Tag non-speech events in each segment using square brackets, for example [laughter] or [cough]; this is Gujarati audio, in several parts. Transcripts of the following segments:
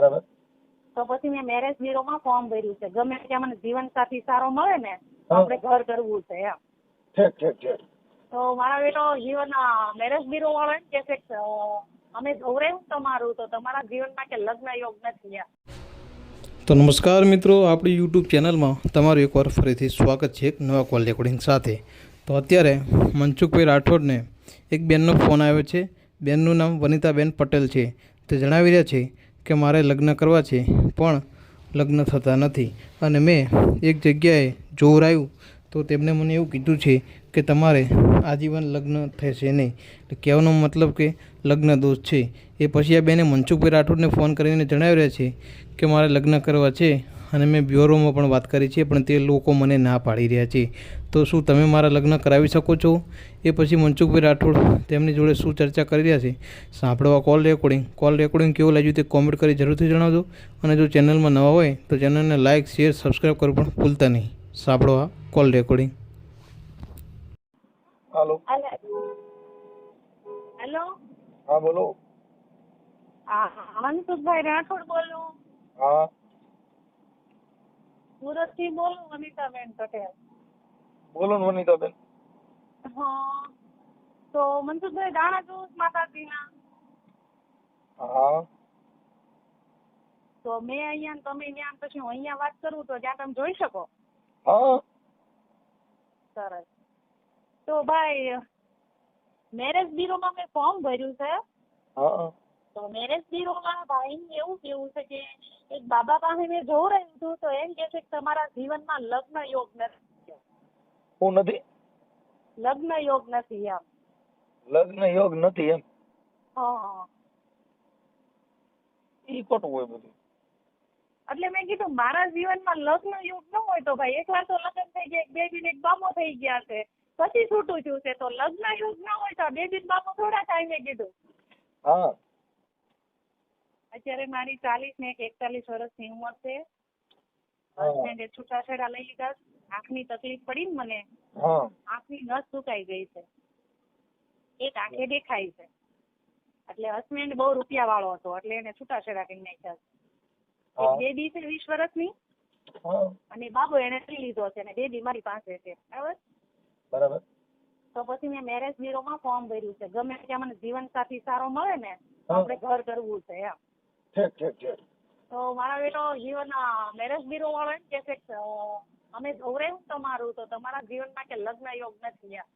બરાબર? તો પછી મેં મેરેજ બ્યુરોમાં ફોર્મ ભર્યું છે. ગમે ત્યાં મને જીવન સાથી સારો મળે ને તો આપણે ઘર કરવું છે એમ. ઠીક ઠીક ઠીક. તો મારા બેટો જીવન મેરેજ બ્યુરો વાળો એમ કે છે અમે જોવરાયું તમારું તો તમારા જીવનમાં કે લગ્ન યોગ નથી તો નમસ્કાર મિત્રો આપણી યુટ્યુબ ચેનલમાં તમારું એકવાર ફરીથી સ્વાગત છે એક નવા કોલ રેકોર્ડિંગ સાથે. તો અત્યારે મનસુખભાઈ રાઠોડને એક બેનનો ફોન આવ્યો છે. બેનનું નામ વનિતાબેન પટેલ છે. તે જણાવી રહ્યા છે કે મારે લગ્ન કરવા છે, પણ લગ્ન થતા નથી. અને મેં એક જગ્યાએ જોવરાયું તો તેમણે મને એવું કીધું છે કે તમારે આજીવન લગ્ન થશે નહીં. કહેવાનો મતલબ કે લગ્ન દોષ છે. એ પછી આ બેને મનસુખભાઈ રાઠોડને ફોન કરીને જણાવી રહ્યા છે કે મારે લગ્ન કરવા છે. અને મેં બ્યુરોમાં પણ વાત કરી છે પણ તે લોકો મને ના પાડી રહ્યા છે. તો શું તમે મારા લગ્ન કરાવી શકો છો? એ પછી મનસુખભાઈ રાઠોડ તેમની જોડે શું ચર્ચા કરી રહ્યા છે? સાંભળવા કોલ રેકોર્ડિંગ કોલ રેકોર્ડિંગ કેવું લાગ્યું તે કોમેન્ટ કરી જરૂરથી જણાવજો. અને જો ચેનલમાં નવા હોય તો ચેનલને લાઇક શેર સબસ્ક્રાઈબ કરવું પણ ભૂલતા નહીં. સાંભળવા કોલ રેકોર્ડિંગ હાલો હેલો હા બોલો. હા. મનસુખભાઈ રાઠોડ બોલું. હા. સુરતથી બોલું વનિતાબેન પટેલ બોલો ને વનિતાબેન હા તો મનસુખભાઈ દાણા જૂસ માતાજીના હા તો મેં અહીંયા ને તમે ત્યાં પછી હું અહીંયા વાત કરું તો ત્યાં તમે જોઈ શકો? હા સરસ. તો ભાઈ મેરેજ બ્યુરોમાં મેં ફોર્મ ભર્યું છે. હા તો મેરેજ બ્યુરોમાં ભાઈને એવું કેવું છે કે એક બાબા પાસે મેં જોઉં રહ્યું હતું તો એમ કે છે કે તમારા જીવનમાં લગ્ન યોગ નથી હું નથી લગ્ન યોગ નથી એમ લગ્ન યોગ નથી એમ હા ઈ ખોટું હોય બધું એટલે મેં કીધું મારા જીવનમાં લગ્ન યોગ ન હોય તો ભાઈ એકવાર તો લગ્ન થઈ ગયા એક બેબી ને એક બાબો થઈ ગયા છે પછી છૂટું થયું છે તો લગ્ન યોગ ન હોય તો બેબી બાબો થોડા થાય મેં કીધું। હા અત્યારે મારી ચાલીસ ને એકતાલીસ વર્ષની ઉંમર છે. હસબન્ડે છૂટાછેડા લઈ લીધા. આંખની તકલીફ પડી ને મને આંખની નસ સુકાઈ ગઈ છે. એક આંખે દેખાય છે. એટલે હસબન્ડ બહુ રૂપિયા વાળો હતો એટલે એને છૂટાછેડા કરી નાખ્યા છે. બેબી છે વીસ વર્ષની. અને બાબો એને લઈ લીધો છે અને બેબી મારી પાસે છે. બરાબર? બરાબર. તો પછી મેં મેરેજ બ્યુરોમાં ફોર્મ ભર્યું છે. ગમે ત્યાં મને જીવન સાથી સારો મળે ને આપણે ઘર કરવું છે એમ. ઠીક ઠીક ઠીક. તો મારા બેટો જીવનના મેરેજ બ્યુરો વાળો એમ કે છે કે અમે જોવરેવું તમારું તો તમારા જીવનમાં કે લગ્ન યોગ નથી યાર.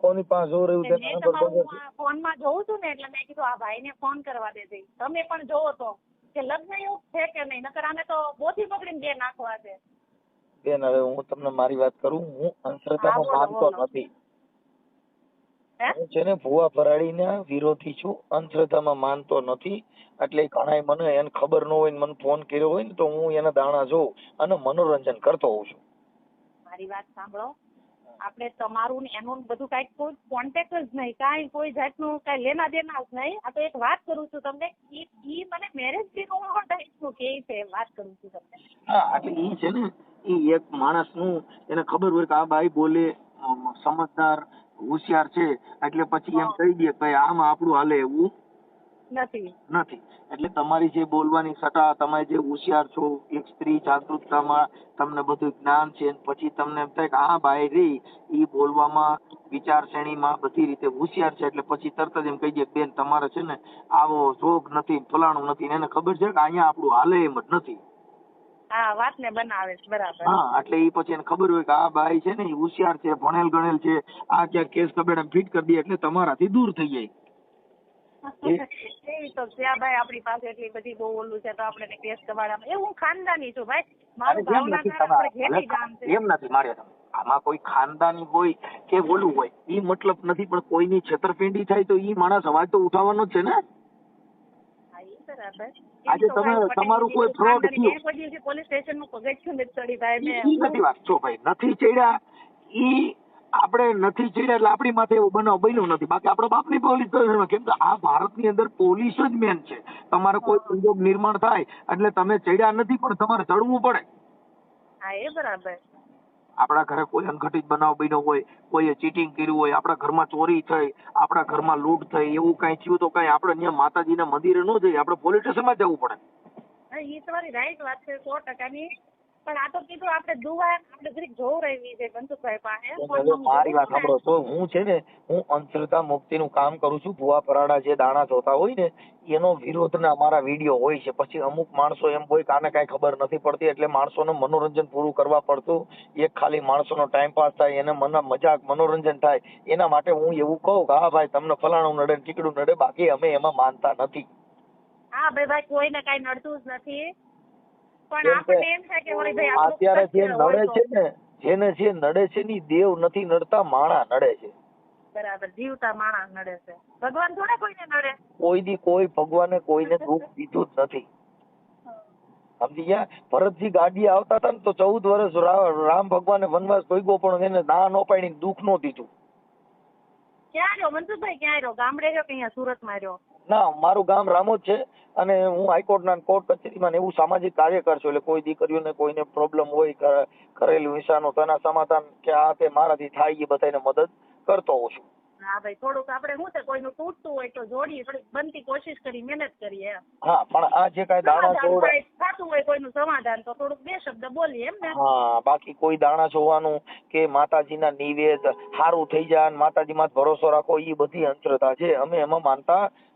કોની પાસે જોર રહ્યું છે? મેં તમારું ફોનમાં જોઉં છું ને એટલે મેં કીધું આ ભાઈને ફોન કરવા દેજે તમે પણ જોવો તો કે લગ્ન યોગ છે કે નહીં? નકર આને તો બોથી પકડીને બે નાખવા છે. બેન હવે હું તમને મારી વાત કરું હું અંધશ્રદ્ધામાં માનતો નથી. હે? છે ને ભુવા ભરાડીના વિરોધી છું. અંધશ્રદ્ધામાં માનતો નથી. એટલે ઘણા મને એને ખબર ન હોય ને મને ફોન કર્યો હોય ને તો હું એના દાણા જોઉં અને મનોરંજન કરતો હોઉં છું. મારી વાત સાંભળો. આપણે તમારું ને એનું બધું કાંઈ કોઈ કોન્ટેક્ટ જ નહીં. કાંઈ કોઈ જાતનું કઈ લેના દેના જ નહીં. આ તો એક વાત કરું છું તમને. ઈ ઈ મને મેરેજનું ટાઈપનું કે છે વાત કરું છું તમને. હા એટલે ઈ છે ને ઈ એક માણસનું એને ખબર હોય કે આ ભાઈ બોલે સમજદાર હોશિયાર છે એટલે પછી એમ કહી દે કે આમાં આપણું હાલે એવું? નથી. નથી. એટલે તમારી જે બોલવાની સટા તમે જે હોશિયાર છો એક સ્ત્રી જાગૃતતામાં તમને બધું જ્ઞાન છે પછી તમને એમ થાય કે આ ભાઈ રહી એ બોલવામાં વિચારશ્રેણીમાં બધી રીતે હોશિયાર છે એટલે પછી તરત જ એમ કહી દે બેન તમારે છે ને આવો શોખ નથી ફલાણું નથી. ને એને ખબર છે કે અહીંયા આપણું હાલે એમ જ નથી. હા વાતને બનાવે છે બરાબર. હા એટલે ઈ પછી એને ખબર હોય કે આ ભાઈ છે ને ઈ હોશિયાર છે ભણેલ ગણેલ છે આ ક્યાંક કેસ કબેડા ફિટ કરી દે એટલે તમારાથી દૂર થઈ જાય. [laughs] એવી તો ત્યાં ભાઈ આપણી પાસે એટલી બધી બહુ ઓલું છે તો આપણે કેસ કબાડામાં એ હું ખાનદાની છું ભાઈ. મારું એમ નથી ભાવનગર આપણે ગામ છે. એમ નથી મારે આમાં કોઈ ખાનદાની હોય કે ઓલું હોય ઈ મતલબ નથી પણ કોઈની છેતરપિંડી થાય તો ઈ માણસ અવાજ તો ઉઠાવવાનો જ છે ને. બરાબર આજે તમે- તમારું કોઈ ફ્રોડ થયું. પોલીસ સ્ટેશનનું પગથિયું નથી ચડી ભાઈ મેં નથી વાત. છો ભાઈ નથી ચડ્યા ઈ આપણે નથી ચડ્યા એટલે આપણી માથે એવો બનાવ બન્યો નથી. બાકી આપણા બાપની પોલીસ સ્ટેશનમાં. કેમ કે આ ભારતની અંદર પોલીસ જ મેન છે. તમારે કોઈ સંજોગ નિર્માણ થાય એટલે તમે ચડ્યા નથી પણ તમારે ચડવું પડે. હા એ બરાબર. આપણા ઘરે કોઈ અંઘટિત બનાવ બન્યો હોય, કોઈએ ચીટિંગ કર્યું હોય, આપણા ઘરમાં ચોરી થઈ, આપણા ઘરમાં લૂંટ થઈ, એવું કાંઈ થયું તો કાંઈ આપણે ત્યાં માતાજીના મંદિરે ન જઈએ, આપણે પોલીસ સ્ટેશનમાં જવું પડે. એ તમારી રાઈટ વાત છે, સો ટકાની. પણ આ તો કીધું આપણે દુવા આપણે જરીક જોવું રહેવી છે બંધુભાઈ પાસે. મારી વાત સાંભળો. તો હું છે ને હું અંતરતા મુક્તિ નું કામ કરું છું. ભુવા પરાડા જે દાણા જોતા હોય ને એનો વિરોધના અમારા વીડિયો હોય છે. પછી અમુક માણસો એમ હોય કાને કઈ ખબર નથી પડતી એટલે માણસોનું મનોરંજન પૂરું કરવા પડતું. એક ખાલી માણસોનો ટાઈમ પાસ થાય એને મને મજાક મનોરંજન થાય. એના માટે હું એવું કહું કે હા ભાઈ તમને ફલાણું નડે ને ટીકડું નડે બાકી અમે એમાં માનતા નથી. હા ભાઈ ભાઈ કોઈને કઈ નડતું જ નથી. અત્યારે જે નડે છે ને જેને જે નડે છે ની દેવ નથી નડતા માણા નડે છે. બરાબર જીવતા માણા નડે છે. ભગવાન થોડા કોઈને નડે? કોઈ દી કોઈ ભગવાને કોઈને દુઃખ દીધું જ નથી. સમજી ગયા? ભરતજી ગાડી આવતા હતા ને તો ચૌદ વર્ષ રામ ભગવાને વનવાસ ભોગવો પણ એને ના નો પાડી દુઃખ નો દીધું. ક્યાં રહ્યો? મનસુખભાઈ ક્યાં રહ્યો? ગામડે રહ્યો કે અહીંયા સુરતમાં રહ્યો? ના મારું ગામ રામોદ છે અને હું હાઈકોર્ટના કોર્ટ કચેરીમાં ને એવું સામાજિક કાર્યકર છું એટલે કોઈ દીકરીઓને કોઈને પ્રોબ્લેમ હોય કરેલું હિંસાનો તો એના સમાધાન કે આ તે મારાથી થાય એ બધાને મદદ કરતો હોઉં છું. હા ભાઈ થોડુંક આપણે શું છે કોઈનું તૂટતું હોય તો જોડીએ થોડીક બનતી કોશિશ કરી મહેનત કરીએ હા પણ આ જે કાંઈ દાણા સમાધાન થતું હોય કોઈનું સમાધાન તો થોડુંક બે શબ્દ બોલીએ એમ ને. હા બાકી કોઈ દાણા જોવાનું કે માતાજીના નિવેદ સારું થઈ જાય માતાજી માં ભરોસો રાખો એ બધી અંતરતા છે. અમે એમાં માનતા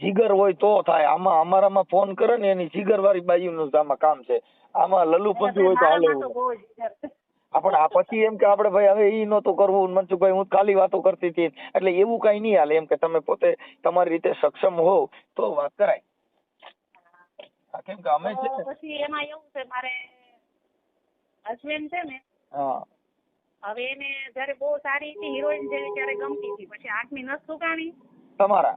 જીગર હોય તો થાય. આમાં અમારામાં ફોન કરે ને એની જીગર વાળી બાયુનું નું આમાં કામ છે. આમાં લલ્લુપંથી હોય તો હાલે. આપણે આ પછી એમ કે આપણે ભાઈ હવે ઈ નહોતું કરવું મનસુખભાઈ હું ખાલી વાતો કરતી હતી. એટલે એવું કઈ નહીં હાલે. એમ કે તમે પોતે તમારી રીતે સક્ષમ હોવ તો વાત કરાય. કેમ કે અમે છે પછી એમાં એવું છે મારે હસબન્ડ છે ને હા. હવે એને જયારે બહુ સારી હતી હિરોઈન જેવી ત્યારે ગમતી હતી. પછી આઠમી નસ સુકાણી. તમારા?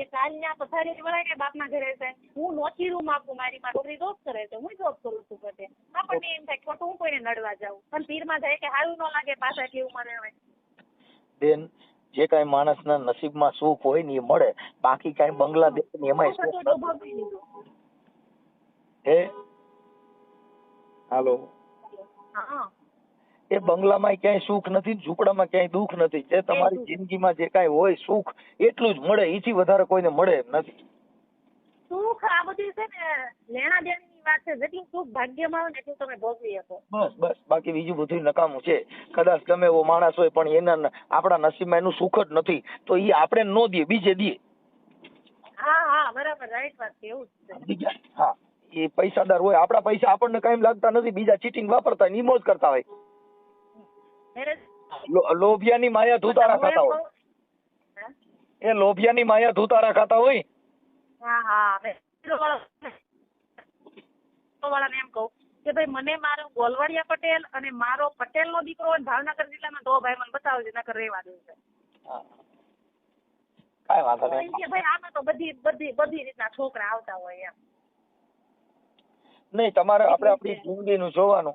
કે કાલ ના પથારી વળાય ને બાપના ઘરે છે. હું નોખી રૂમ આપું મારી માં છોકરી જોબ કરે છે. હું જોબ કરું છું બધે. આપણને એમ થાય ખોટું હું કોઈને નડવા જાઉં. પણ પીરમાં જાય કે સારું ન લાગે પાછા એટલી ઉંમરે હવે. બેન જે કાંઈ માણસના નસીબમાં સુખ હોય ને એ મળે. બાકી કાંઈ બાંગ્લાદેશ ને લીધું. હે? હાલો. હા. એ બંગલામાં ક્યાંય સુખ નથી ઝૂંપડામાં ક્યાંય દુઃખ નથી. જે તમારી જિંદગીમાં જે કાંઈ હોય સુખ એટલું જ મળે. એથી વધારે કોઈને મળે એમ નથી. સુખ આ બધી છે ને લેણા દેણીની વાત છે. જેટલું સુખ ભાગ્યમાં ને એટલું તમે ભોગવી શકો. બસ બસ. બાકી બીજું બધું નકામું છે. કદાચ ગમે એવો માણસ હોય પણ એના આપણા નસીબમાં એનું સુખ જ નથી. તો એ આપણે નો દઈએ બીજે દઈએ. હા હા બરાબર. રાઈટ વાત છે એવું જ છે. હા. એ પૈસાદાર હોય આપણા પૈસા આપણને કાંઈ લાગતા નથી. બીજા ચીટિંગ વાપરતા હોય નિમોજ કરતા હોય. લોભિયાની માયા ધૂતારા ખાતા હોય. એ લોભિયાની માયા ધૂતારા ખાતા હોય? હા હા એમ કહું કે ભાઈ મને મારો ગોલવાડિયા પટેલ અને મારો પટેલ નો દીકરો હોય ભાવનગર જિલ્લામાં તો ભાઈ મને બતાવજો નકર રહેવા દેવું છે. કાંઈ વાંધો નહીં. કે ભાઈ આમાં તો બધી બધી બધી રીતના છોકરા આવતા હોય એમ. નહીં તમારે આપણે આપણી જિંદગીનું જોવાનું.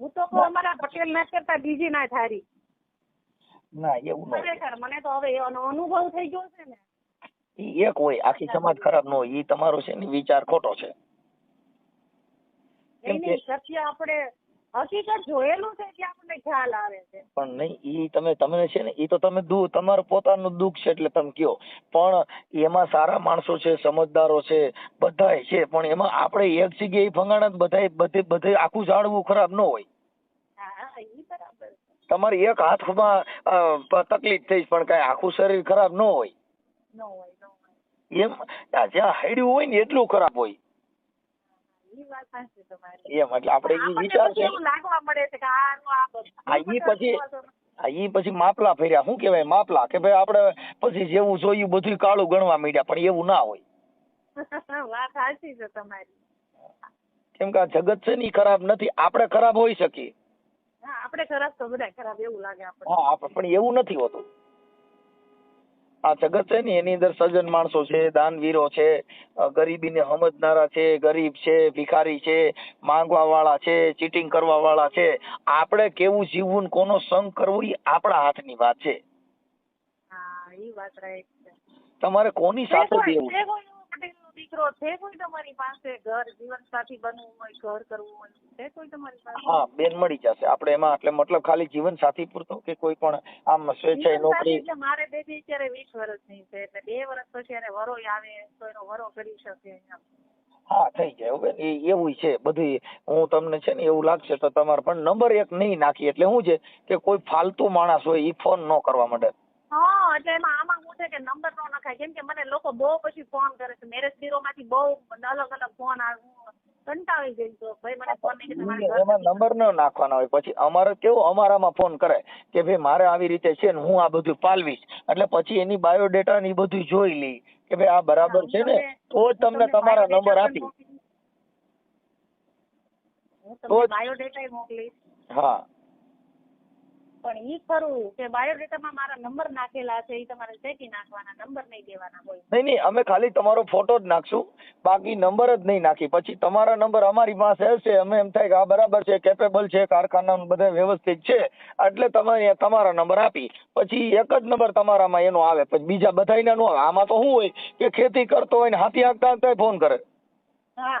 હું તો કહું અમારા પટેલ ના કરતા બીજી ના થારી ના એવું ખરેખર મને તો હવે એનો અનુભવ થઈ ગયો છે ને. ઈ એક હોય આખી સમાજ ખરાબ નો હોય ઈ તમારો છે ને વિચાર ખોટો છે. સત્ય આપણે હકીકત જોયેલું છે એટલે આપણને ખ્યાલ આવે છે. પણ નહીં ઈ તમે તમને છે ને ઈ તો તમે દુ તમારું પોતાનું દુઃખ છે એટલે તમે કયો. પણ એમાં સારા માણસો છે સમજદારો છે બધાય છે પણ એમાં આપણે એક જગ્યાએ ફંગાણા બધાય બધે બધે આખું ઝાડવું ખરાબ ન હોય. તમારે એક હાથમાં તકલીફ થઈ પણ કાંઈ આખું શરીર ખરાબ ન હોય. એમ જ્યાં હાડ્યું હોય ને એટલું ખરાબ હોય. એમ એટલે આપણે ઈ વિચાર છે. લાગવા મળે છે કે આ આ ઈ પછી- ઈ પછી માપલા ફેર્યા. શું કહેવાય માપલા? કે ભાઈ આપણે પછી જેવું જોયું બધું કાળું ગણવા માંડ્યા પણ એવું ના હોય. [laughs] વાત સાચી છે તમારી. કેમ કે આ જગત છે ને ખરાબ નથી. આપણે ખરાબ હોઈ શકીએ. આપણે ખરાબ તો બધા ખરાબ એવું લાગે આપણે હા આપણે પણ એવું નથી હોતું. આ જગત છે ને એની અંદર સજ્જન માણસો છે દાનવીરો છે ગરીબીને સમજનારા છે ગરીબ છે ભિખારી છે માંગવા વાળા છે ચીટિંગ કરવા વાળા છે. આપણે કેવું જીવવું ને કોનો સંગ કરવો એ આપણા હાથની વાત છે. તમારે કોની સાથે કોઈ દીકરો છે કોઈ તમારી પાસે? ઘર જીવનસાથી બનવું હોય ઘર કરવું હોય છે કોઈ તમારી પાસે? હા બેન મળી જશે. આપણે એમાં એટલે મતલબ ખાલી જીવન સાથી પૂરતો કે કોઈ પણ આમ સ્વેચ્છાએ નોકરી? એટલે મારે બેબી અત્યારે 20 વર્ષની છે એટલે બે વર્ષ પછી એને વરોય આવે તો એનો વરો કરી શકે હા થઈ જાય. હવે એ એવું છે બધું હું તમને છે ને એવું લાગશે તો તમારે પણ નંબર એક નહીં નાખી. એટલે શું છે કે કોઈ ફાલતુ માણસ હોય એ ફોન ન કરવા માંડે. હા એટલે એમાં આમાં છે કે નંબર નો નખાય. કેમ કે મને લોકો બહુ પછી ફોન કરે છે. મેરેજ બ્યુરો માંથી બહુ અલગ અલગ ફોન આવે. કંટાળી ગઈ તો ભાઈ મને ફોન નહીં તમારે એમાં નંબર ન નાખવાના હોય. પછી અમારે કેવું? અમારામાં ફોન કરે કે ભાઈ મારે આવી રીતે છે ને હું આ બધું પાલવીશ. એટલે પછી એની બાયોડેટા ને બધું જોઈ લી કે ભાઈ આ બરાબર છે ને? તો જ તમને તમારા નંબર આપી. તો બાયોડેટા મોકલીશ. હા. પણ ઈ ખરું કે બાયોડેટામાં મારા નંબર નાખેલા છે ઈ તમારે ચેકી નાખવાના નંબર નહીં દેવાના હોય. નહીં નહીં અમે ખાલી તમારો ફોટો જ નાખશું. બાકી નંબર જ નહીં નાખી. પછી તમારા નંબર અમારી પાસે હશે અમે એમ થાય કે આ બરાબર છે કેપેબલ છે કારખાના બધા વ્યવસ્થિત છે એટલે તમે તમારા નંબર આપી. પછી એક જ નંબર તમારામાં એનો આવે પછી બીજા બધાયના નો આવે. આમાં તો શું હોય કે ખેતી કરતો હોય ને હાથી હાંકતા હાંકતા ફોન કરે. હા.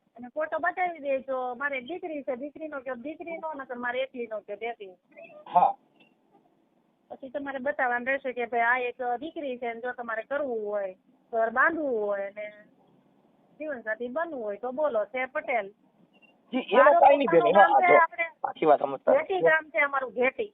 અને ફોટો બતાવી દેજો. મારે દીકરી છે દીકરીનો કે દીકરીનો નકર મારે એકલીનો કે બેટી. હા. પછી તમારે બતાવવાનું રહેશે કે ભાઈ આ એક દીકરી છે ને જો તમારે કરવું હોય ઘર બાંધવું હોય ને જીવનસાથી બનવું હોય તો બોલો છે પટેલ. જી એમાં કાઈ નહીં બેન હા જો આખી વાત સમજતા. ઘેટી ગામ છે અમારું ઘેટી.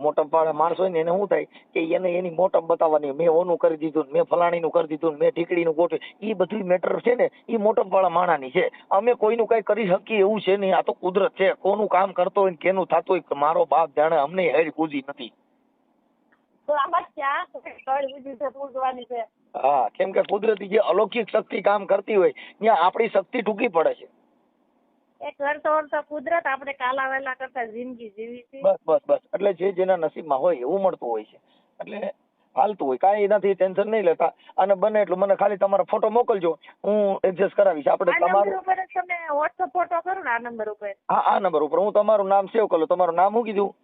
મોટપ પાડે માણસ હોય ને એને શું થાય કે એને એની મોટમ બતાવવાની. મેં ઓનું કરી દીધું મેં ફલાણીનું કરી દીધું મેં ઢીકડીનું ગોઠવ્યું. એ બધી મેટર છે ને એ મોટમ પાડા માણાની છે. અમે કોઈનું કઈ કરી શકીએ એવું છે નહીં. આ તો કુદરત છે. કોનું કામ કરતો હોય ને કેનું થતું હોય મારો બાપ જાણે અમને હેડ કૂદી નથી. હા કેમ કે કુદરતી જે અલૌકિક શક્તિ કામ કરતી હોય ત્યાં આપણી શક્તિ ટૂંકી પડે છે. એ કરતો તો કુદરત આપણે કાલા વેલા કરતા જિંદગી જીવી છે. બસ બસ બસ. એટલે જે જેના નસીબમાં હોય એવું મળતું હોય છે. એટલે હાલતું હોય. કાંઈ એનાથી ટેન્શન નહીં લેતા. અને બને એટલું. મને ખાલી તમારો ફોટો મોકલજો. હું એડજસ્ટ કરાવીશ. આપણે આ નંબર તમારું ઉપર તમે વોટ્સઅપ ફોટો કરો ને આ નંબર ઉપર. હા આ નંબર ઉપર. હું તમારું નામ સેવ કરું. તમારું નામ શું કીધું?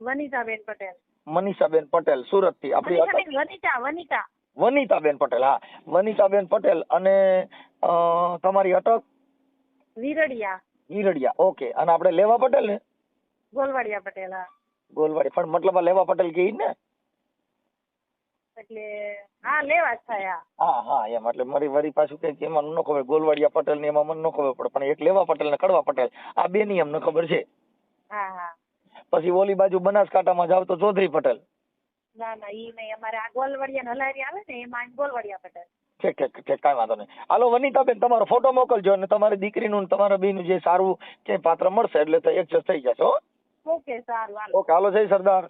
વનિતાબેન પટેલ. મનીષાબેન પટેલ સુરતથી આપણી વનિતા વનિતા. વનિતાબેન પટેલ હા. વનિતાબેન પટેલ અને તમારી અટક વીરડિયા. વિરડિયા ઓકે. અને આપણે લેવા પટેલ ને? ગોલવાડિયા પટેલ હા. ગોલવાડી પણ મતલબ આ લેવા પટેલ કે ઈ જ ને? એટલે હા લેવા થયા હા. હા એમ. એટલે મારી વરી પાછું કઈ એમાં ન ખબર. ગોલવાડિયા પટેલ ને એમાં મને ન ખબર પડે. પણ એક લેવા પટેલ ને કડવા પટેલ. આ બે ની અમને ખબર છે. હા હા. પછી ઓલી બાજુ બનાસકાંઠામાં જાવ તો ચૌધરી પટેલ. ના ના ઈ નહીં. અમારે આ ગોલવાડિયા ને હલારી આવે ને એમાં ગોલવાડિયા પટેલ. ઠીક ઠીક ઠીક કાંઈ વાંધો નહીં. હાલો વનિતાબેન તમારો ફોટો મોકલજો અને તમારી દીકરીનું ને તમારા બેનું જે સારું કે પાત્ર મળશે એટલે તો એડજસ્ટ થઈ જશે હો. ઓકે સારું ઓકે હાલો જય સરદાર.